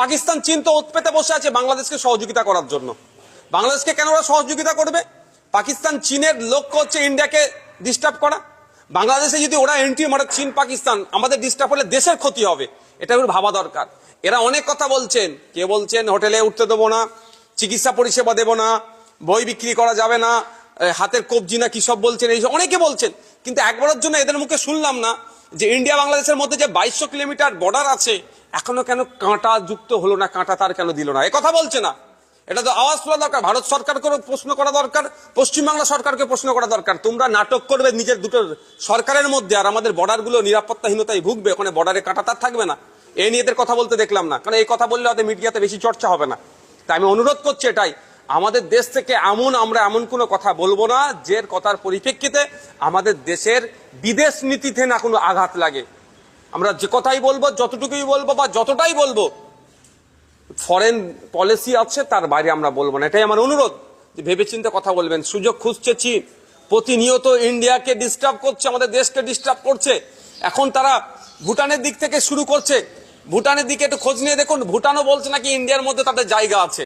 পাকিস্তান, চীন তো ওত বসে আছে বাংলাদেশকে সহযোগিতা করার জন্য। বাংলাদেশকে কেন ওরা সহযোগিতা করবে? পাকিস্তান, চীনের লক্ষ্য হচ্ছে ইন্ডিয়াকে ডিস্টার্ব করা। বাংলাদেশে যদি ওরা এন্ট্রি মারে চীন, পাকিস্তান, আমাদের ডিস্টার্ব হলে দেশের ক্ষতি হবে। এটা ভাবা দরকার। এরা অনেক কথা বলছেন। কে বলছেন হোটেলে উঠতে দেবো না, চিকিৎসা পরিষেবা দেবো না, বই বিক্রি করা যাবে না হাতের কবজি না কি সব বলছেন এইসব। অনেকে বলছেন, কিন্তু একবারের জন্য এদের মুখে শুনলাম না যে ইন্ডিয়া, বাংলাদেশের মধ্যে যে বাইশশো কিলোমিটার বর্ডার আছে এখনও কেন কাঁটা যুক্ত হলো না, কাঁটা তার কেন দিল না? এ কথা বলছে না। এটা তো আওয়াজ তোলা দরকার, ভারত সরকারকে প্রশ্ন করা দরকার, পশ্চিমবাংলা সরকারকে প্রশ্ন করা দরকার। তোমরা নাটক করবে নিজের দুটো সরকারের মধ্যে, আর আমাদের বর্ডারগুলো নিরাপত্তাহীনতায় ভুগবে, ওখানে বর্ডারে কাঁটা তার থাকবে না। এই নিয়ে এদের কথা বলতে দেখলাম না, কারণ এই কথা বললে হয়তো মিডিয়াতে বেশি চর্চা হবে না। তাই আমি অনুরোধ করছি এটাই, আমাদের দেশ থেকে এমন, আমরা এমন কোনো কথা বলব না, যে কথার পরিপ্রেক্ষিতে আমাদের দেশের বিদেশ নীতিতে না কোনো আঘাত লাগে। আমরা যে কথাই বলব, যতটুকুই বলব বা যতটাই বলব ফরেন পলিসি আছে, তার বাইরে আমরা বলব না। এটাই আমার অনুরোধ যে ভেবেচিন্তে কথা বলবেন। সুযোগ খুঁজছে চীন। প্রতিনিয়ত ইন্ডিয়াকে ডিস্টার্ব করছে, আমাদের দেশকে ডিস্টার্ব করছে। এখন তারা ভুটানের দিক থেকে শুরু করছে। ভুটানের দিকে একটু খোঁজ নিয়ে দেখুন। ভুটানও বলছে নাকি ইন্ডিয়ার মধ্যে তাদের জায়গা আছে।